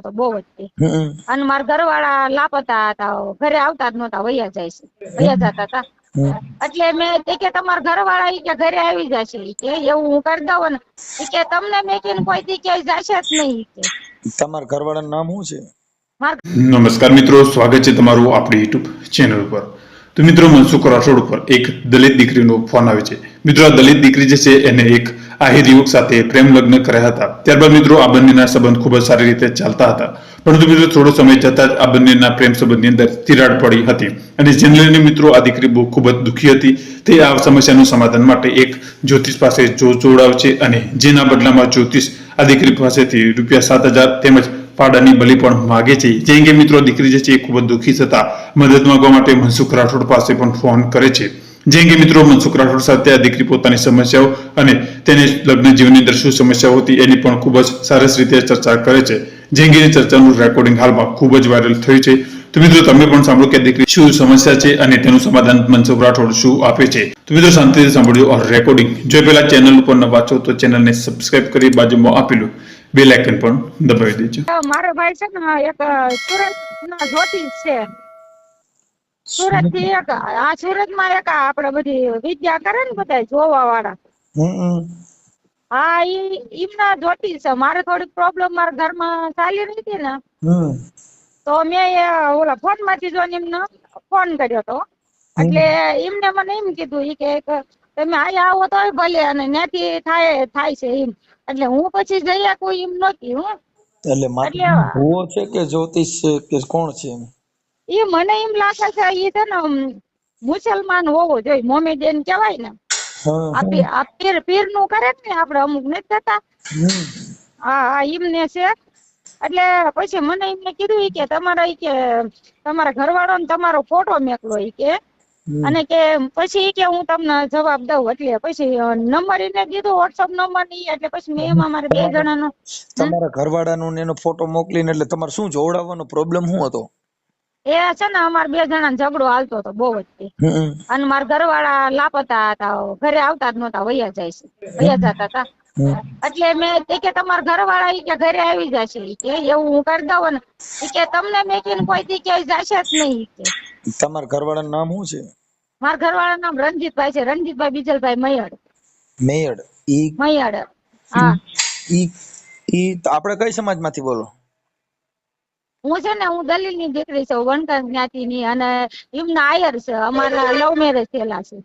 તો બહુ જ અને મારા ઘરવાળા લાપતા હતા ઘરે આવતા જ નહોતા વયા જાય છે. વયા જતા હતા. એટલે મેં તે કે તમારા ઘરવાળા કે ઘરે આવી જશે. કે એવું હું કરી દઉં ને કે તમને મેં કે કોઈ દી ક્યાંય જશે જ નહીં. કે તમારા ઘરવાળાનું નામ શું છે? નમસ્કાર મિત્રો સ્વાગત છે તમારું આપણી યુટ્યુબ ચેનલ ઉપર. તો મિત્રો, મનસુખ રાઠોડ ઉપર એક દલિત દીકરીનો ફોન આવે છે. મિત્રો, આ દલિત દીકરી જે છે, એને એક આહિર યુવક સાથે પ્રેમ લગ્ન કર્યા હતા. ત્યારબાદ મિત્રો, આ બંનેના સંબંધ ખૂબ જ સારી રીતે ચાલતા હતા. પરંતુ મિત્રો, થોડો સમય જતા જ આ બંનેના પ્રેમ સંબંધની અંદર તિરાડ પડી હતી. અને જેને લઈને મિત્રો, આ દીકરી બહુ ખૂબ જ દુઃખી હતી. તે આ સમસ્યાનું સમાધાન માટે એક જ્યોતિષ પાસે જો જોડાવે છે અને જેના બદલામાં જ્યોતિષ આ દીકરી પાસેથી રૂપિયા સાત હજાર તેમજ ફાડાની બલી પણ માગે છે. જે અંગે મિત્રો દીકરી જે છે એ ખૂબ જ દુઃખી થતા મદદ માંગવા માટે મનસુખ રાઠોડ પાસે પણ ફોન કરે છે. જે અંગે મિત્રો મનસુખ રાઠોડ સાથે આ દીકરી પોતાની સમસ્યાઓ અને તેને લગ્ન જીવનની અંદર શું સમસ્યાઓ હતી એની પણ ખૂબ જ સરસ રીતે ચર્ચા કરે છે. જે અંગેની ચર્ચાનું રેકોર્ડિંગ હાલમાં ખૂબ જ વાયરલ થયું છે. તો મિત્રો તમે પણ સાંભળો કે દીકરી શું સમસ્યા છે અને તેનું સમાધાન મનસુખ રાઠોડ શું આપે છે. તો મિત્રો શાંતિથી સાંભળજો રેકોર્ડિંગ જો પહેલા ચેનલ ઉપર ન વાંચો તો ચેનલને સબસ્ક્રાઇબ કરી બાજુમાં આપેલું. બે લાઇકન પણ દબાવી દેજો મારો ભાઈ છે ને એક સુરત ના જ્યોતિષ છે. સુરતથી એક આ સુરતમાં એક આપડે બધી વિદ્યા કરે ને બધા જોવા વાળા હા ઈ ઈમના જ્યોતિષ છે. મારે થોડીક પ્રોબ્લેમ મારા ઘરમાં ચાલી રહી હતી ને તો મેં ઓલા ફોનમાંથી જોઈને એમને ફોન કર્યો તો. એટલે એમને મને એમ કીધું કે એક તમે અહીંયા આવો તો ભલે અને ત્યાંથી થાય થાય છે એમ. એટલે હું પછી જઈ કોઈ એમ નહોતી હું. એટલે ભૂવો છે કે જ્યોતિષ છે કે કોણ છે એ મને એમ લાગે છે એ છે ને મુસલમાન હોવો જોઈએ મોમેડિયન કહેવાય ને આપી આ પીર પીરનું કરે ને આપણે અમુક નથી થતા. હા હા એમને છે. એટલે પછી મને એમને કીધું કે તમારા ઈ કે તમારા ઘરવાળો ને તમારો ફોટો મેકલો કે. અને કે પછી કે હું તમને જવાબ દઉં એટલે પછી નંબર એને દીધો વોટ્સઅપ નંબરની એટલે પછી મેં એમાં મારે બે જણાનો તમારા ઘરવાળાનો ને એનો ફોટો મોકલીને એટલે તમારે શું જોવડાવવાનો પ્રોબ્લેમ શું હતો? એ છે ને અમારે બે જણા ઝઘડો હાલતો હતો બહુ જ અને મારા ઘરવાળા લાપતા હતા ઘરે આવતા જ નહોતા વૈયા જાય છે. વૈયા જતા હતા. એટલે મેં તે કે તમારા ઘરવાળા ઈ કે ઘરે આવી જશે. ઈ કે એવું હું કરી દઉં ને ઈ કે તમને મેં કીધું કોઈ દી ક્યાંય જશે જ નહીં કે. તમારા ઘરવાળાનું નામ શું છે? મારા ઘરવાળા નામ રણજીતભાઈ છે. રણજીતભાઈ બીજલભાઈ મૈયડ. મેયડ. ઈ મૈયડ. હા. ઈ ઈ આપણે કઈ સમાજમાંથી બોલો? હું છે ને હું દલીલની દીકરી છું. વણકર જ્ઞાતિ ની અને એમના આયર છે. અમારા લવ મેરેજ થયેલા છે.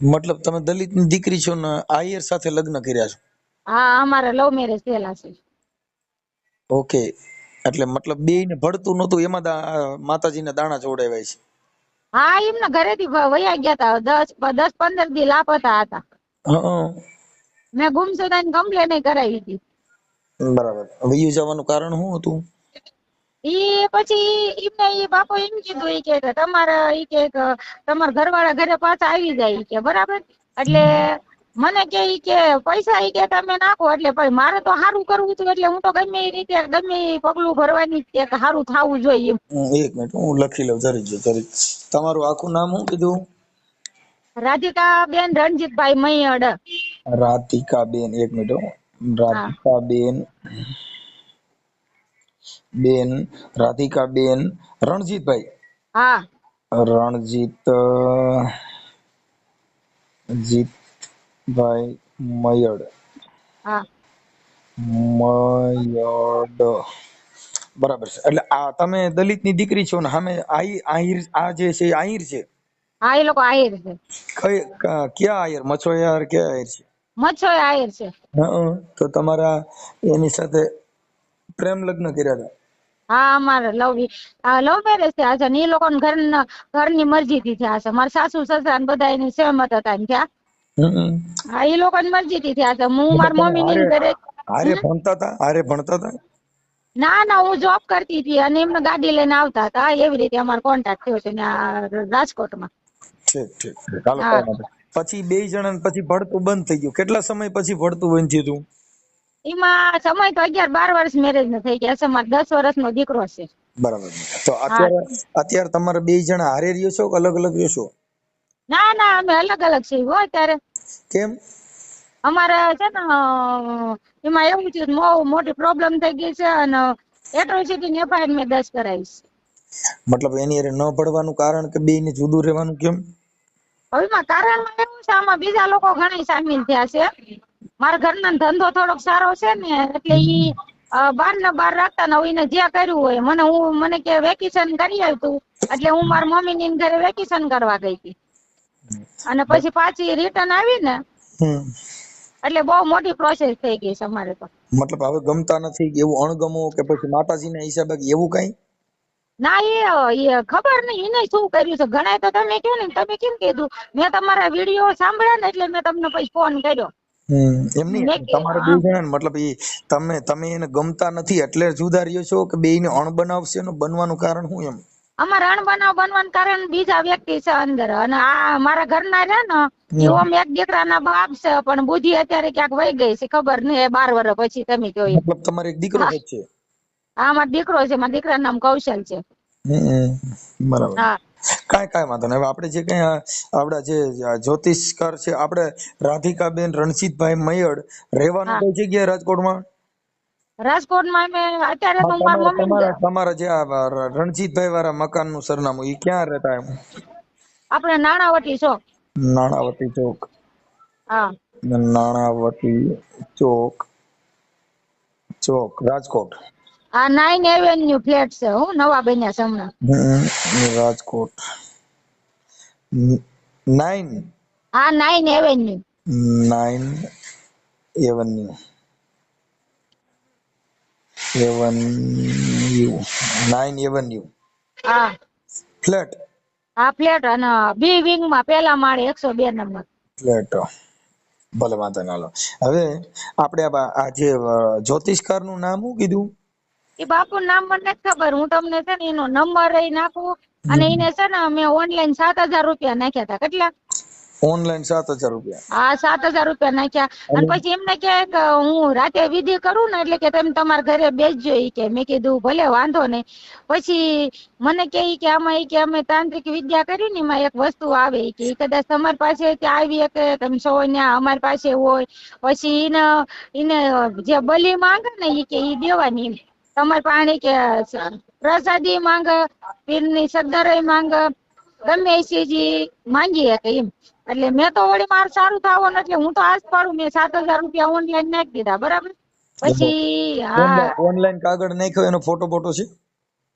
મતલબ તમે દલિતની દીકરી છો ને આયર સાથે લગ્ન કર્યા છો? હા અમારા લવ મેરેજ થયેલા છે. ઓકે. એટલે મતલબ બેયને ભળતું નહોતું એમાં માતાજી માતાજીના દાણા જોડાવ્યા છે. હા એમના ઘરેથી વયા ગયા હતા દસ દસ પંદર દી લાપતા હતા. મેં ગુમસુદાની કમ્પ્લેન કરાવી હતી. બરાબર. વયું જવાનું કારણ શું હતું? ઈ પછી એમને ઈ બાપો એમ કીધું ઈ કે તમારે ઈ કે તમારા ઘરવાળા ઘરે પાછા આવી જાય કે બરાબર? એટલે મને કે ઈ કે પૈસા ઈ કે તમે નાખો એટલે ભાઈ મારે તો સારું કરવું હતું એટલે હું તો ગમે એ રીતે ગમે એ પગલું ભરવાની એક સારું થવું જોઈએ એક મિનિટ હું લખી લઉં જરી જો જરી તમારું આખું નામ શું કીધું? રાધિકા બેન રણજીતભાઈ મૈયડ. રાધિકા બેન એક મિનિટ. રાધિકા બેન બેન રાધિકા બેન રણજીતભાઈ. હા. રણજીત જીતભાઈ મયડ. હા. મયડ. બરાબર છે. એટલે આ તમે દલિતની દીકરી છો ને સામે આહિર આ જે છે આહિર છે? હા એ લોકો આહિર છે. કઈ ક્યાં આહિર? મછોયાર ક્યાં આહિર છે? મચ્છો આહિર છે. હા તો તમારા એની સાથે પ્રેમ લગ્ન કર્યા હતા? હા અમારે લવ લવ મેરેજ થયા છે ને એ લોકો ઘર ઘરની મરજી થી થયા છે. મારા સાસુ સસરા ને બધા એની સહમત હતા એમ થયા. હા એ લોકો ની મરજી થી થયા છે. હું મારા મમ્મી ની ઘરે આરે ભણતા હતા? આરે ભણતા હતા? ના ના હું જોબ કરતી હતી અને એમને ગાડી લઈને આવતા હતા. એવી રીતે અમારો કોન્ટેક્ટ થયો છે રાજકોટમાં. ઠીક ઠીક. નહીં. પછી બે જણા પછી ભણતું બંધ થઈ ગયું. કેટલા સમય પછી ભણતું બંધ થયું હતું એમાં સમય તો અગિયાર બાર વર્ષ મેરેજ નો થઈ ગયા છે. મારે દસ વર્ષનો દીકરો છે. બરાબર. તો અત્યારે અત્યારે તમારે બે જણા હારે રહ્યો છો કે અલગ અલગ રહ્યો છો? ના ના અમે અલગ અલગ છીએ હો અત્યારે. કેમ? અમારે છે ને એમાં એવું છે બહુ મોટી પ્રોબ્લેમ થઈ ગઈ છે અને એટ્રોસિટી ની એફઆઈઆર મેં દસ કરાવીશ મતલબ એની અરે ન ભળવાનું કારણ કે બે ને જુદું રહેવાનું કેમ? હવે કારણ એવું છે આમાં બીજા લોકો ઘણા સામેલ થયા છે. મારા ઘરનો ધંધો થોડોક સારો છે ને એટલે ઈ બાર ને બાર રાખતા ને એને જે કર્યું હોય મને હું મને કે વેકેશન કરી આવ્યું એટલે હું મારા મમ્મી ની ઘરે વેકેશન કરવા ગઈ હતી. અને પછી પાછી રિટર્ન આવી ને એટલે બહુ મોટી પ્રોસેસ થઈ ગઈ છે અમારે તો. મતલબ હવે ગમતા નથી એવું અણગમો કે પછી માતાજીના હિસાબે એવું કઈ? ના એ ખબર નહીં એને શું કર્યું છે? ઘણા તો તમે કહો ને તમે કેમ કીધું? મેં તમારા વીડિયો સાંભળ્યા ને એટલે મેં તમને પછી ફોન કર્યો. એમ નહીં તમારે બે જણાને મતલબ ઈ તમે તમે એને ગમતા નથી એટલે જુદા રહ્યો છો કે બેયને અણબનાવશે એનું બનવાનું કારણ શું એમ? અમારા અણબનાવ બનવાનું કારણ બીજા વ્યક્તિ છે અંદર. અને આ મારા ઘરના રહ્યા ને એવો ઓમ એક દીકરાના બાપ છે પણ બુદ્ધિ અત્યારે ક્યાંક વહી ગઈ છે ખબર નહીં બાર વર્ષ પછી તમે જોઈ મતલબ તમારે એક દીકરો છે? હા મારો દીકરો છે મારા દીકરાનું નામ કૌશલ છે. બરાબર. હા. કાંઈ કાંઈ વાંધો નહીં. હવે આપણે જે કઈ આપણા જે જ્યોતિષકાર છે આપણે રાધિકાબેન રણજીતભાઈ મયડ રહેવાનું કઈ જગ્યાએ રાજકોટમાં? રાજકોટમાં મેં અત્યારે તો મારા તમારા જે રણજીતભાઈ વાળા મકાનનું સરનામું એ ક્યાં રહેતા એમ? આપણે નાણાવટી છો નાણાવટી ચોક. હા. નાણાવટી ચોક. ચોક રાજકોટ. આ નાઇન એવન્યુ ફ્લેટ છે હું નવા બન્યા છે હમણાં. રાજકોટ. નાઇન આ nine avenue nine avenue avenue nine avenue હા. ફ્લેટ આ ફ્લેટ અને બી વિંગમાં પેલા માળે એકસો બે નંબર. ફ્લેટ ભલે વાંધો ના લો. હવે આપણે આ જે અ, જ્યોતિષકારનું નામ શું કીધું? એ બાપુ નામ મને નથી ખબર. હું તમને છે ને એનો નંબર એ નાખું અને એને છે ને અમે ઓનલાઈન સાત હજાર રૂપિયા નાખ્યા હતા. કેટલા? ઓનલાઈન સાત હજાર રૂપિયા. હા સાત હજાર રૂપિયા નાખ્યા. અને પછી એમને કે હું રાતે વિધિ કરું ને એટલે કે તમે તમારા ઘરે બેસજો ઈ કે. મેં કીધું ભલે વાંધો નહીં. પછી મને કે કે આમાં ઈ કે અમે તાંત્રિક વિદ્યા કરી ને એમાં એક વસ્તુ આવે ઈ કે. કદાચ તમારી પાસે ત્યાં આવી શકે તમે સૌ ત્યાં અમારી પાસે હોય. પછી એને એને જે બલી માંગે ને ઈ કે ઈ દેવાની તમારે પાણી કે પ્રસાદી માંગે પીરની સદ્દરે માંગ ગમે એસીજી માંગી શકે એમ. એટલે મેં તો વળી માર સારું થવાનું એટલે હું તો આજ પાડું મેં સાત હજાર રૂપિયા ઓનલાઈન નાખી દીધા બરાબર? પછી હા. ઓનલાઈન કાગળ નાખ્યો એનો ફોટો ફોટો છે?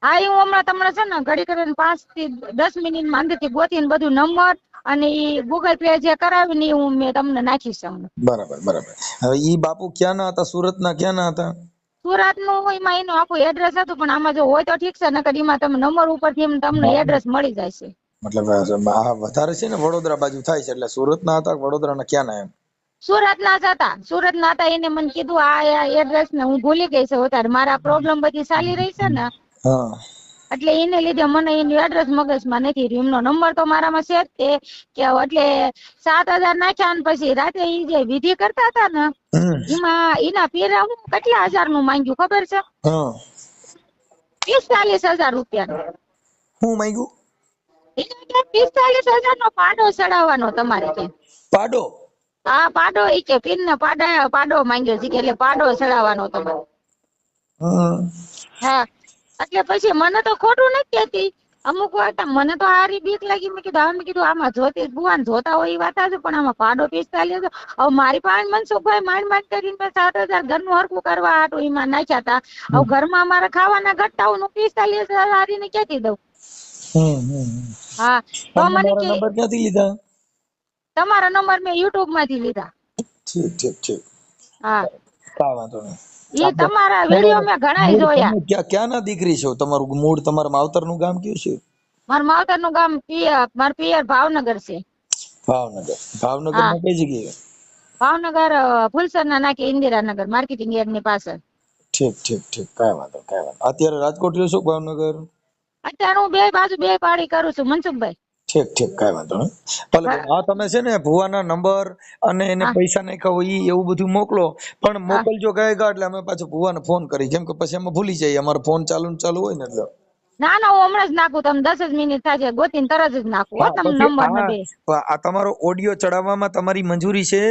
હા એ હું હમણાં તમને છે ને ઘડી કરીને પાંચથી દસ મિનિટમાં મિનિટમાં અંદરથી ગોતીને બધું નંબર અને એ ગૂગલ પે જે કરાવીને ને હું મેં તમને નાખીશ બરાબર બરાબર. હવે ઈ બાપુ ક્યાંના હતા? સુરતના ક્યાંના હતા? સુરતનું એમાં એનું આખું એડ્રેસ હતું પણ આમાં જો હોય તો ઠીક છે નકર એમાં તમે નંબર ઉપરથી એમ તમને એડ્રેસ મળી જાય છે. મતલબ આ વધારે છે ને વડોદરા બાજુ થાય છે એટલે સુરતના હતા કે ક્યાં ના એમ? સુરત ના હતા. સુરત ના હતા એને મને કીધું આ એડ્રેસ ને હું ભૂલી ગઈ છે અત્યારે મારા પ્રોબ્લેમ બધી ચાલી રહી છે ને. હા. એટલે એને લીધે મને એનું એડ્રેસ મગજમાં નથી રહ્યું. એમનો નંબર તો મારામાં છે જ તે કે એટલે સાત હજાર નાખ્યા ને પછી રાતે એ જે વિધિ કરતા હતા ને એમાં એના પેરા હું કેટલા હજારનું માંગ્યું ખબર છે? પિસ્તાલીસ હજાર રૂપિયા હું માંગ્યું? એને પિસ્તાલીસ હજાર નો પાડો ચડાવવાનો તમારે કે. પાડો? હા પાડો એ કે પીર ને પાડા પાડો માંગ્યો છે કે એટલે પાડો ચડાવવાનો તમારે. હા. એટલે પછી મને તો ખોટું નથી કહેતી. અમુક વાર મને તો હારી બીક લાગી. મેં કીધું આમ કીધું આમાં જોતી ભુવાન જોતા હોય એ વાત છે પણ આમાં પાડો પિસ્તાલીસ. હવે મારી પાસે મનસુખભાઈ માંડ માંડ કરીને સાત હજાર ઘરનું હરકું કરવા હાટું એમાં નાખ્યા હતા હવે ઘરમાં મારા ખાવાના ઘટાઓનું પિસ્તાલીસ હજાર હારીને ક્યાંથી દઉં? હા. તો મને કે નંબર ક્યાંથી લીધા? તમારો નંબર મેં યુટ્યુબમાંથી લીધા. ઠીક ઠીક ઠીક. હા. કાંઈ વાંધો નહીં. એ તમારા વીડિયો મેં ઘણા જોયા. ક્યાં ક્યાંના દીકરી છો? તમારું મૂળ તમારા માવતરનું ગામ કયું છે? મારું માવતરનું ગામ પિયર મારું પિયર ભાવનગર છે. ભાવનગર. ભાવનગરમાં કઈ જગ્યાએ? ભાવનગર ફુલસર ફુલસરના નાકે ઇન્દિરાનગર માર્કેટિંગ યાર્ડની પાછળ. ઠીક ઠીક ઠીક. કઈ વાંધો કઈ વાંધો. અત્યારે રાજકોટ રહ્યો છો ભાવનગર? અત્યારે હું બે બાજુ બે પાડી કરું છું મનસુખભાઈ. ઠીક ઠીક કાંઈ વાંધો નહીં. ભલે આ તમે છે ને ભુવાના નંબર અને એને પૈસા નાખ્યા હોય ઈ એવું બધું મોકલો. પણ મોકલજો ગયેગા એટલે અમે પાછો ભુવાને ફોન કરી કેમ કે પછી અમે ભૂલી જઈએ. અમારો ફોન ચાલુ ને ચાલુ હોય ને એટલે. ના ના હું હમણાં જ નાખું. તમે દસ જ મિનિટ થશે ગોતીને તરત જ નાખું. હો નંબર આ તમારો ઓડિયો ચડાવવામાં તમારી મંજૂરી છે?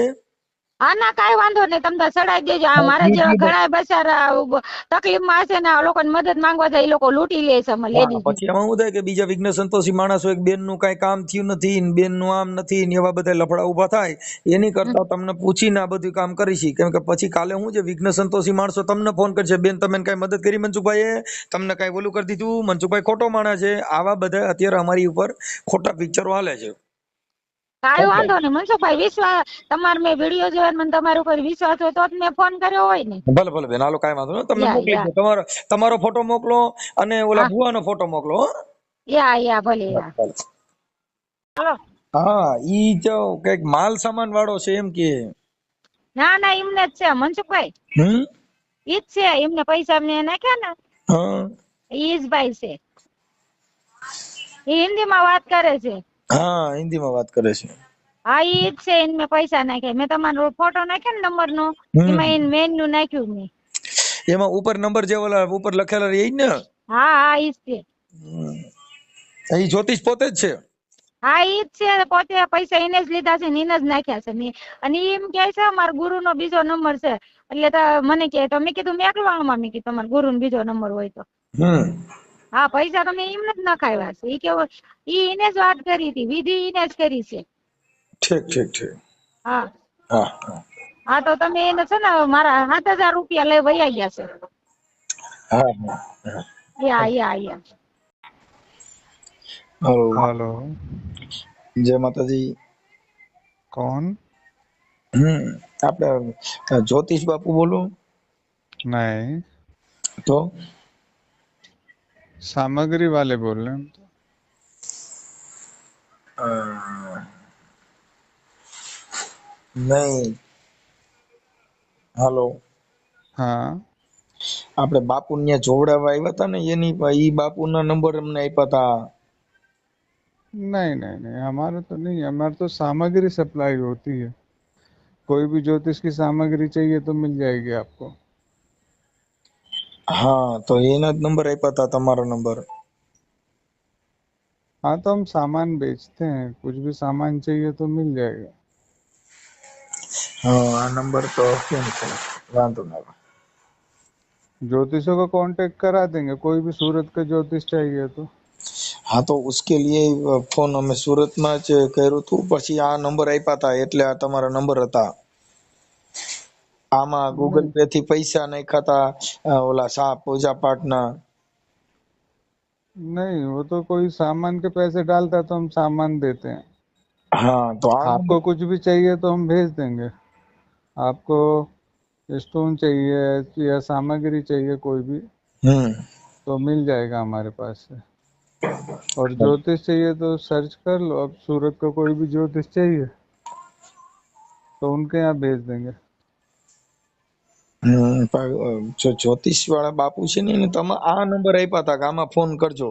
હા ના કાંઈ વાંધો નહીં તમે તાર ચડાઈ દેજો. આ મારા જેવા ઘણા બચારા તકલીફમાં હશે ને આ લોકોને મદદ માંગવા જાય એ લોકો લૂંટી લે છે અમે લેડી પછી એમાં શું થાય કે બીજા વિઘ્ન સંતોષી માણસો એક બેનનું કઈ કામ થયું નથી ને બેનનું આમ નથી ને એવા બધા લફડા ઊભા થાય એની કરતા તમને પૂછીને આ બધું કામ કરીશી કેમ કે પછી કાલે હું છે વિઘ્ન સંતોષી માણસો તમને ફોન કરશે બેન તમે કઈ મદદ કરી મનસુખભાઈએ? તમને કઈ ઓલું કરી દીધું? મનસુખભાઈ ખોટો માણસ છે. આવા બધા અત્યારે અમારી ઉપર ખોટા પિક્ચરો હાલે છે. કાંઈ વાંધો નહીં. મનસુખભાઈ વિશ્વાસ તમારે મેં વીડિયો જોયો મને તમારા ઉપર વિશ્વાસ હોય તો જ મેં ફોન કર્યો હોય ને. ભલે ભલે બેન હાલો કાંઈ વાંધો નહીં. તમને મોકલી. દો. તમારો તમારો ફોટો મોકલો અને ઓલા. ભુવાનો ફોટો મોકલો યા યા ભલે યા. હાલો. હા ઈ જો કંઈક માલ સામાન વાળો છે એમ કે. ના ના એમને જ છે મનસુખભાઈ. હમ? ઈ જ છે એમને પૈસા મેં નાખ્યા ને. હા. ઈ જ ભાઈ છે. એ હિન્દીમાં વાત કરે છે. હા હિન્દીમાં વાત કરે છે. હા ઈ જ છે એને મેં પૈસા નાખ્યા. મેં તમારો ફોટો નાખ્યો ને નંબર નો એમાં એને મેન્યુ નાખ્યું મેં. એમાં ઉપર નંબર જે ઓલા ઉપર લખેલા રહે જ ને? હા હા ઈ જ છે. હમ. જ્યોતિષ પોતે જ છે? હા ઈ જ છે પોતે પૈસા એને જ લીધા છે ને એને જ નાખ્યા છે મેં. અને એમ કે છે મારો ગુરુ નો બીજો નંબર છે. એટલે મને કે તો મેં કીધું મેકલો આમાં મેં કીધું તમારો ગુરુ બીજો નંબર હોય તો. હમ. હા પૈસા તમે એમને જ નખાવ્યા છે. ઈ કેવો ઈ એને જ વાત કરી હતી. વિધિ એને કરી છે. ઠીક ઠીક ઠીક. હા. હા હા. તો તમે એને છે ને મારા સાત હજાર રૂપિયા લઈ વયા ગયા છે. હા યા યા યા હલો. હલો. જય માતાજી. કોણ? હમ આપણે જ્યોતિષ બાપુ બોલો. નહીં. તો? सामग्री वाले बोल रहे हैं हम तो અ, નહીં હાલો हाँ આપણે બાપુ ત્યાં જોવડાવવા આવ્યા હતા ને એની પા- ઈ બાપુના નંબર અમને આપ્યા હતા नहीं नहीं नहीं हमारा तो नहीं है हमारे तो सामग्री सप्लाई होती है कोई भी ज्योतिष की सामग्री चाहिए तो मिल जाएगी आपको હા તો એના જ નંબર આપ્યા હતા તમારો નંબર हाँ तो हम सामान बेचते हैं कुछ भी सामान चाहिए तो मिल जाएगा હા આ નંબર તો કેમ છે વાંધો ના આવે. ज्योतिषों को कांटेक्ट करा देंगे कोई भी सूरत का ज्योतिष चाहिए तो હા તો ઉસકે લીએ ફોન અમે સુરતમાં જ કર્યું હતું પછી આ નંબર આપ્યા હતા એટલે આ તમારા નંબર હતા આમાં ગૂગલ પે થી પૈસા નાખ્યા હતા અ, ઓલા સા પૂજા પાઠના नहीं वो तो कोई सामान के पैसे डालता है तो हम सामान देते हैं હા તો આ आपको कुछ भी चाहिए तो हम भेज देंगे आपको स्टोन चाहिए या सामग्री चाहिए कोई भी હમ तो मिल जाएगा हमारे पास से और ज्योतिष चाहिए तो सर्च कर लो अब सूरत का कोई भी ज्योतिष चाहिए तो उनके यहाँ भेज देंगे હમ પણ, અ, જો જ્યોતિષ વાળા બાપુ છે ને એને તમે આ નંબર આપ્યા હતા કે આમાં ફોન કરજો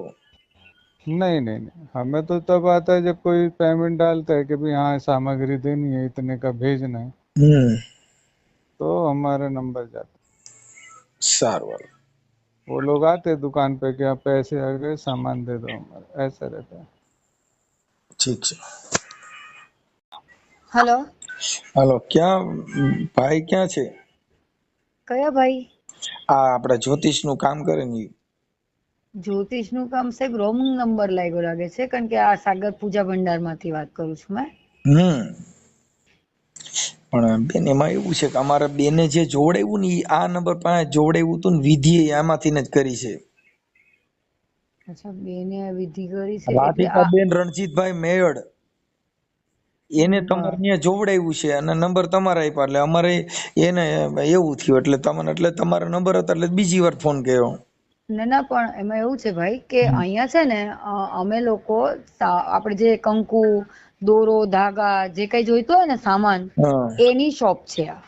नहीं नहीं नहीं हमें तो तब आता है जब कोई पेमेंट डालता है कि भाई हाँ सामग्री देनी है इतने का भेजना है હમ तो हमारा नंबर जाता સારું હાલો. है वो लोग आते हैं दुकान पे कि आप पैसे आ गए सामान दे दो हमारा ऐसा रहता है ઠીક છે હલો હાલો ક્યાં ભાઈ ક્યાં છે કયા ભાઈ? આ આપણા જ્યોતિષનું કામ કરે ને જ્યોતિષનું કામ સાહેબ રોંગ નંબર લાગ્યો લાગે છે કારણ કે આ સાગર પૂજા ભંડારમાંથી વાત કરું છું મેં. હમ. પણ બેન એમાં એવું છે કે અમારા બેને જે જોડેવું ને આ નંબર પાસે જોડેવું હતું ને વિધિ આમાંથી જ કરી છે. અચ્છા બેને વિધિ કરી છે રાધિકા બેન રણજીતભાઈ મેયડ. એને તમારે ત્યાં જોવડાવ્યું છે અને નંબર તમારા આપ્યા એટલે અમારે એને એવું થયું એટલે તમને એટલે તમારો નંબર હતો એટલે બીજી વાર ફોન કર્યો. ના ના પણ એમાં એવું છે ભાઈ કે અહીંયા છે ને અમે લોકો આપણે જે કંકુ દોરો ધાગા જે કઈ જોઈતું હોય ને સામાન એની શોપ છે આ.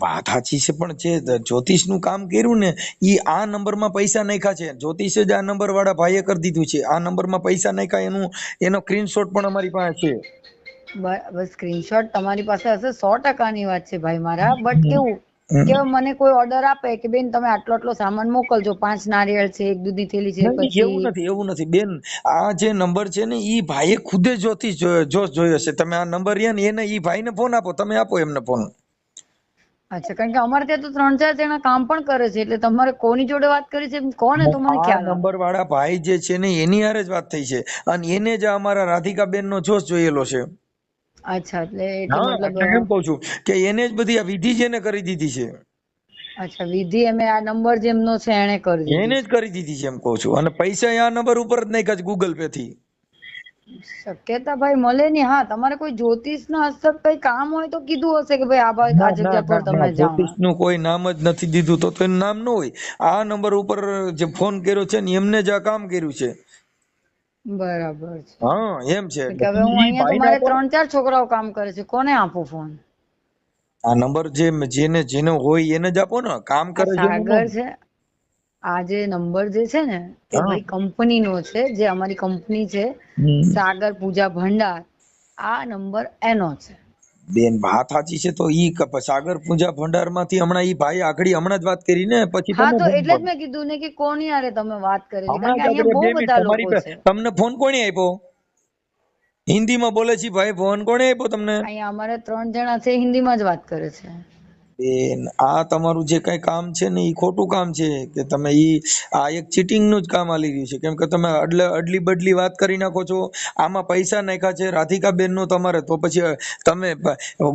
વાત સાચી છે પણ જે જ્યોતિષનું કામ કર્યું ને એ આ નંબરમાં પૈસા નાખ્યા છે. જ્યોતિષે જ આ નંબર વાળા ભાઈએ કરી દીધું છે. આ નંબરમાં પૈસા નાખ્યા એનું એનો સ્ક્રીનશોટ પણ અમારી પાસે છે. સ્ક્રીનશોટ તમારી પાસે હશે સો ટકાની વાત છે ભાઈ મારા. બટ કેવું કે મને કોઈ ઓર્ડર આપે કે બેન તમે આટલો આટલો સામાન મોકલજો પાંચ નારિયેળ છે એક દૂધની થેલી છે પછી એવું નથી એવું નથી. બેન આ જે નંબર છે ને ઈ ભાઈએ ખુદે જોતી જોશ જોયો છે તમે આ નંબર રહ્યા ને એને ઈ ભાઈને ફોન આપો તમે આપો એમને ફોન અચ્છા કારણ કે અમારે ત્યાં તો ત્રણ ચાર જણા કામ પણ કરે છે એટલે તમારે કોની જોડે વાત કરી છે કોને તો મને ખ્યાલ નંબર વાળા ભાઈ જે છે ને એની હારે જ વાત થઈ છે. અને એને જ અમારા રાધિકાબેન નો જોશ જોયેલો છે. અચ્છા એટલે એટલે મતલબ એમ કઉ છું કે એને જ બધી આ વિધિ જેને ને કરી દીધી છે. અચ્છા વિધિ એમે આ નંબર જેમનો છે એણે કરી દીધી એને જ કરી દીધી છે એમ કહું છું. અને પૈસા આ નંબર ઉપર જ નહીં છે ગૂગલ પે થી. શક્યતા ભાઈ મળે નહીં. હા તમારે કોઈ જ્યોતિષના હસ્તક કઈ કામ હોય તો કીધું હશે કે ભાઈ આ ભાઈ આ જગ્યા પર તમે જાઓ જ્યોતિષનું કોઈ નામ જ નથી દીધું તો તો એનું નામ ન હોય. આ નંબર ઉપર જે ફોન કર્યો છે ને એમને જ આ કામ કર્યું છે. બરાબર છે. હા એમ છે. કે હવે હું અહીંયા તો મારે ત્રણ ચાર છોકરાઓ કામ કરે છે. કોને આપું ફોન આ નંબર જે જેને જેને હોય એને જ આપો ને. કામ કરે છે સાગર છે. આ જે નંબર જે છે ને એ હા. કંપની નો છે જે અમારી કંપની છે સાગર પૂજા ભંડાર. આ નંબર એનો છે. બેન વાત સાચી છે તો ઈ સાગર પૂજા ભંડારમાંથી હમણાં ઈ ભાઈ આગળ હમણાં જ વાત કરી ને પછી હા તો એટલે જ મેં કીધું ને કે કોની યારે તમે વાત કરેલી કારણ કે અહીંયા બહુ બધા લોકો છે. તમને ફોન કોણે આપ્યો? હિન્દીમાં બોલે છે ભાઈ ફોન કોણે આપ્યો તમને? અહીંયા અમારે ત્રણ જણા છે હિન્દીમાં જ વાત કરે છે. બેન આ તમારું જે કઈ કામ છે ને એ ખોટું કામ છે કે તમે ઈ આ એક ચીટિંગનું જ કામ આલી રહ્યું છે. કેમ કે તમે અડલે અડલી બદલી વાત કરી નાખો છો આમાં પૈસા નાખ્યા છે રાધિકા બેન નો તમારે તો પછી તમે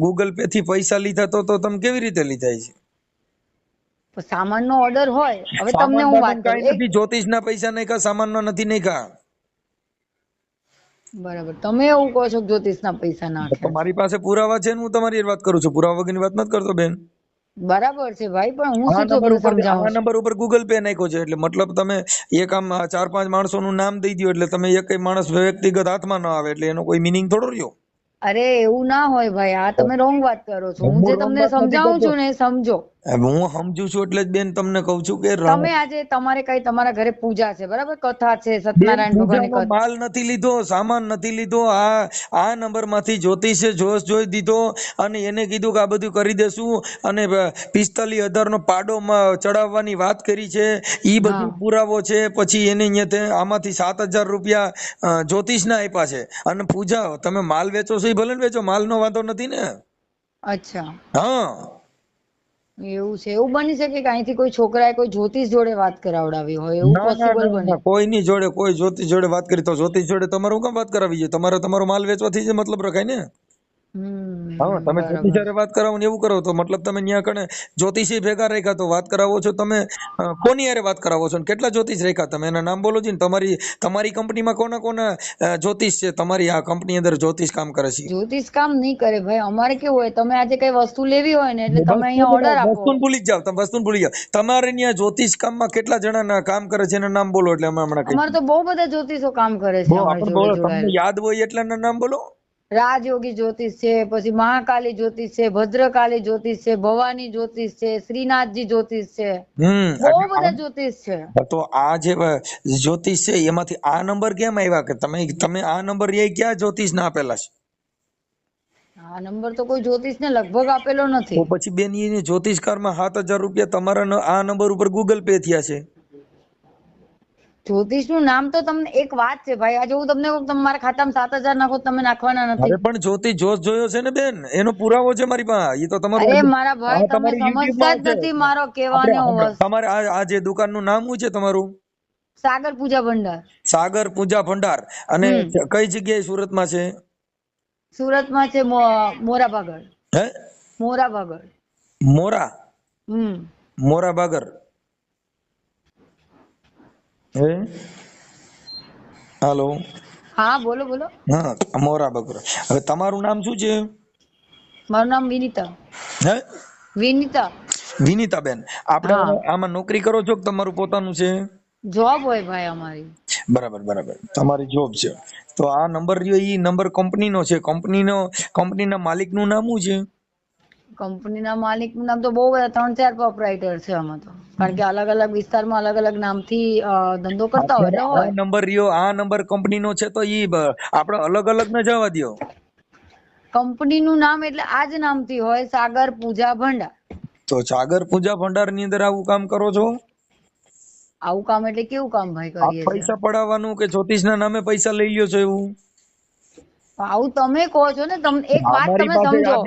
ગૂગલ પે થી પૈસા લીધા તો તો તમે કેવી રીતે લીધા છે? સામાનનો ઓર્ડર હોય હવે તમને હું વાત કરું. જ્યોતિષ ના પૈસા નાખ્યા સામાન ના નથી નાખ્યા. બરાબર. તમે એવું કહો છો જ્યોતિષના પૈસા ના તમારી પાસે પુરાવા છે હું તમારી વાત કરું છું. પુરાવા વગરની વાત નથી કરતો બેન. બરાબર છે ભાઈ પણ હું શું નંબર ઉપર આ નંબર ઉપર ગૂગલ પે નાખ્યો છે એટલે મતલબ તમે એક આમ ચાર પાંચ માણસોનું નામ દઈ દો એટલે તમે એક માણસ વ્યક્તિગત હાથમાં ન આવે એટલે એનો કોઈ મિનિંગ થોડો રહ્યો? અરે એવું ના હોય ભાઈ આ તમે રોંગ વાત કરો છો. હું જે તમને સમજાવું છું ને સમજો. હું સમજુ છું એટલે જ બેન તમને કહું છું કે તમે આજે તમારે કઈ તમારા ઘરે પૂજા છે બરાબર? કથા છે સત્યનારાયણ ભગવાનની કથા. માલ નથી લીધો સામાન નથી લીધો આ આ નંબરમાંથી જ્યોતિષે જોશ જોઈ દીધો અને એને કીધું કે આ બધું કરી દેશું અને પિસ્તાલી હજાર નો પાડો ચડાવવાની વાત કરી છે ઈ બધું પુરાવો છે પછી એને અહીંયા આમાંથી સાત હજાર રૂપિયા જ્યોતિષ જ્યોતિષના આપ્યા છે. અને પૂજા તમે માલ વેચો છો એ ભલે ને વેચો માલનો વાંધો નથી ને. અચ્છા. હા. એવું છે. એવું બની શકે કે અહીંથી કોઈ છોકરાએ કોઈ જ્યોતિષ જોડે વાત કરાવડાવી હોય? એવું પોસિબલ બને? કોઈની જોડે કોઈ જ્યોતિષ જોડે વાત કરી તો જ્યોતિષ જોડે તમારું કેમ વાત કરાવી છે તમારે તમારો માલ વેચવાથી જ મતલબ રખાય ને? હા તમે. જ્યોતિષ હારે વાત કરાવો ને એવું કરો તો મતલબ તમે ન્યા કણે જ્યોતિષી ભેગા રાખ્યા તો વાત કરાવો છો તમે કોની યારે વાત કરાવો છો ને કેટલા જ્યોતિષ રાખ્યા તમે? એના નામ બોલો છો ને તમારી તમારી કંપનીમાં કોના કોના જ્યોતિષ છે? તમારી આ કંપની અંદર જ્યોતિષ કામ કરે છે. જ્યોતિષ કામ નહીં કરે ભાઈ અમારે કેવું હોય તમે આજે કઈ વસ્તુ લેવી હોય ને એટલે તમે અહીંયા ઓર્ડર આપો. વસ્તુ ભૂલી જાવ તમે વસ્તુ ભૂલી જાવ તમારે ત્યાં જ્યોતિષ કામમાં કેટલા જણા કામ કરે છે? એના નામ બોલો એટલે અમે હમણાં અમારે તો બહુ બધા જ્યોતિષો કામ કરે છે યાદ હોય એટલે નામ બોલો. રાજયોગી જ્યોતિષ છે પછી મહાકાલી જ્યોતિષ છે ભદ્રકાલી જ્યોતિષ છે ભવાની જ્યોતિષ છે શ્રીનાથજી જ્યોતિષ છે. બહુ બધા જ્યોતિષ છે. તો આ જે જ્યોતિષ છે એમાંથી આ નંબર કેમ આવ્યા? કે તમે તમે આ નંબર એ ક્યાં જ્યોતિષ ના આપેલા છે? આ નંબર તો કોઈ જ્યોતિષ ને લગભગ આપેલો તો નથી પછી બેન એને જ્યોતિષકારમાં સાત હજાર રૂપિયા તમારા આ નંબર ઉપર ગૂગલ પે થયા છે. જ્યોતિષનું નામ તો તમને એક વાત છે ભાઈ. આજે હું તમને તમારા ખાતામાં સાત હજાર નાખો તમે નાખવાના અરે પણ જ્યોતિષ જોશ જોયો છે ને બેન? એનો પુરાવો છે મારી પાસે. એ તો તમારું અરે મારા ભાઈ તમે સમજતા જ નથી મારો કહેવાનો તમારે આ જે દુકાનનું નામ શું છે તમારું? સાગર પૂજા ભંડાર. સાગર પૂજા ભંડાર. અને કઈ જગ્યાએ સુરતમાં છે? સુરતમાં છે મો- મોરા ભાગળ હે? મોરા ભાગળ મોરા? હમ. મોરા બાગર હે? હાલો. હા બોલો બોલો. હા મોરા બાગર. હવે તમારું નામ શું છે? મારું નામ વિનીતા. હે? વિનીતા. બેન આપણે આમાં નોકરી કરો છો કે તમારું પોતાનું છે? જોબ હોય ભાઈ અમારી. બરાબર બરાબર. તમારી જોબ છે. તો આ નંબર રહ્યો એ નંબર કંપનીનો છે. કંપનીનો કંપનીના માલિકનું નામ શું છે? કંપનીના માલિકનું નામ તો બહુ બધા ત્રણ ચાર પ્રોપરાઇટર છે આમાં તો. કારણ કે અલગ અલગ વિસ્તારમાં અલગ અલગ નામથી ધંધો કરતા હોય એટલે આ હોય નંબર રહ્યો આ નંબર કંપનીનો છે તો ઈ બ- આપણે અલગ અલગ ન જવા દ્યો. કંપનીનું નામ એટલે આ જ નામથી હોય સાગર પૂજા ભંડાર. તો સાગર પૂજા ભંડારની અંદર આવું કામ કરો છો? આવું કામ એટલે કેવું કામ ભાઈ આ કરીએ છીએ? પૈસા પડાવવાનું કે જ્યોતિષના નામે પૈસા લઈ લ્યો છો એવું? આવું તમે કહો છો ને તમને એક વાત તમે સમજો.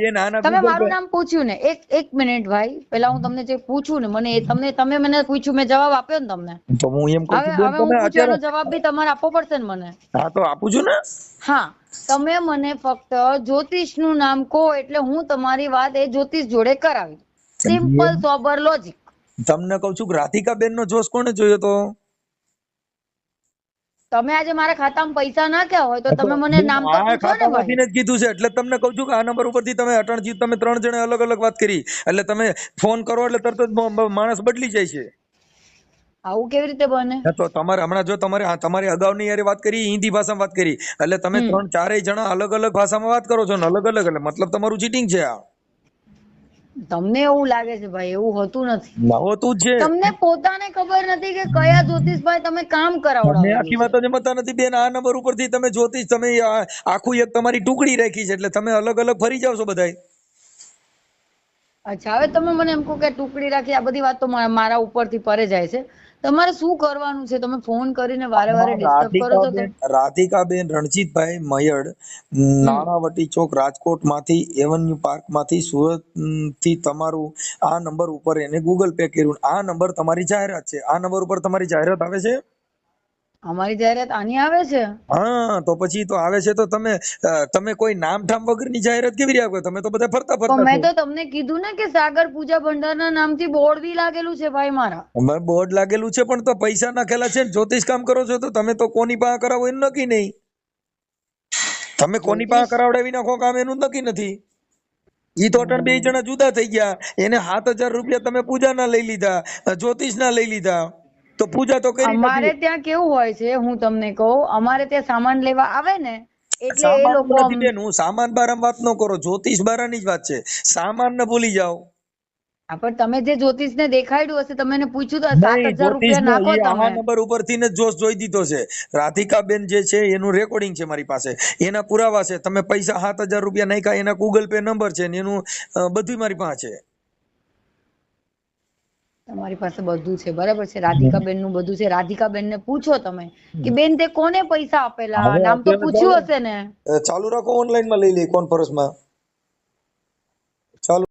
તમે મારું નામ પૂછ્યું ને એક એક મિનિટ ભાઈ. પેલા હું તમને જે પૂછું ને મને તમને તમે મને પૂછ્યું મેં જવાબ આપ્યો ને તમને. તો હું એમ કહું હવે હું પૂછ્યું જવાબ બી તમારે આપવો પડશે ને મને. હા તો આપું છું ને? હા તમે મને ફક્ત જ્યોતિષનું નામ કહો એટલે હું તમારી વાત એ જ્યોતિષ જોડે કરાવી સિમ્પલ સોબર લોજિક તમને કહું છું કે રાધિકા બેન નો જોશ કોને જોયો તો? તમે આજે મારા ખાતામાં પૈસા નાખ્યા હોય તો તમે મને નામ તો પૂછો ને કીધું છે એટલે તમને કહું છું કે આ નંબર ઉપરથી તમે અટણજી તમે ત્રણ જણે અલગ અલગ વાત કરી એટલે તમે ફોન કરો એટલે તરત જ માણસ બદલી જાય છે. આવું કેવી રીતે બને? તો તમારે હમણાં જો તમારે તમારી અગાઉની યારે વાત કરી હિન્દી ભાષામાં વાત કરી એટલે તમે ત્રણ ચારેય જણા અલગ અલગ ભાષામાં વાત કરો છો ને અલગ અલગ એટલે મતલબ તમારું ચીટિંગ છે આ. તમને એવું લાગે છે ભાઈ એવું હોતું નથી. હોતું છે. તમને પોતાને ખબર નથી કે કયા જ્યોતિષભાઈ તમે કામ મેં આખી વાત જ એમતા નથી. બેન આ નંબર ઉપરથી તમે જ્યોતિષ તમે આખું એક તમારી ટુકડી રાખી છે એટલે તમે અલગ અલગ ફરી જાવ છો બધાય. અચ્છા હવે તમે મને એમ કહો કે ટુકડી રાખી આ બધી વાત તો મારા ઉપરથી પરે જાય છે. તમારે શું કરવાનું છે? તમે ફોન કરીને વારે વારે ડિસ્ટર્બ કરો છો રાધિકાબેન રણજીતભાઈ મયડ નાણાવટી ચોક રાજકોટમાંથી એવન્યુ પાર્કમાંથી સુરતથી તમારું આ નંબર ઉપર એને ગૂગલ પે કર્યું. આ નંબર તમારી જાહેરાત છે. આ નંબર ઉપર તમારી જાહેરાત આવે છે? અમારી જાહેરાત આની આવે છે? હા તો પછી તો આવે છે તો તમે તમે કોઈ નામ ઠામ વગરની જાહેરાત કેવી રીતે તમે તો બધા ફરતા ફરતા મેં તો તમને કીધું ને કે સાગર પૂજા ભંડારના નામથી બોર્ડ બી લાગેલું છે ભાઈ મારા. મેં બોર્ડ લાગેલું છે પણ તો પૈસા નાખેલા છે ને જ્યોતિષ કામ કરો છો તો તમે તો કોની પાસે કરાવો એનું નક્કી નહીં. તમે કોની પાસે કરાવડાવી નાખો કામ એનું નક્કી નથી. ઈ તો અટણ બે જણા જુદા થઈ ગયા. એને સાત હજાર રૂપિયા તમે પૂજાના લઈ લીધા જ્યોતિષ ના લઈ લીધા. તો પૂજા તો કરી અમારે ત્યાં કેવું હોય છે હું તમને કહું અમારે ત્યાં સામાન લેવા આવે ને એટલે એ લોકો બેન હું સામાન બારામ વાત ન કરો જ્યોતિષ બારાની જ વાત છે. સામાન ને ભૂલી જાઓ. પણ તમે જે જ્યોતિષ ને દેખાડ્યું હશે તમે એને પૂછ્યું તો સાત હજાર રૂપિયા નાખો તમે. નંબર ઉપરથી ને જોશ જોઈ દીધો છે. રાધિકા બેન જે છે એનું રેકોર્ડિંગ છે મારી પાસે. એના પુરાવા છે. તમે પૈસા સાત હજાર રૂપિયા નાખ્યા એના ગૂગલ પે નંબર છે ને એનું બધું મારી પાસે છે. તમારી પાસે બધું છે બરાબર છે? રાધિકાબેનનું બધું છે. રાધિકાબેન ને પૂછો તમે કે બેન તે કોને પૈસા આપેલા? નામ તો પૂછ્યું હશે ને. ચાલુ રાખો ઓનલાઈનમાં લઈ લે કોન્ફરન્સમાં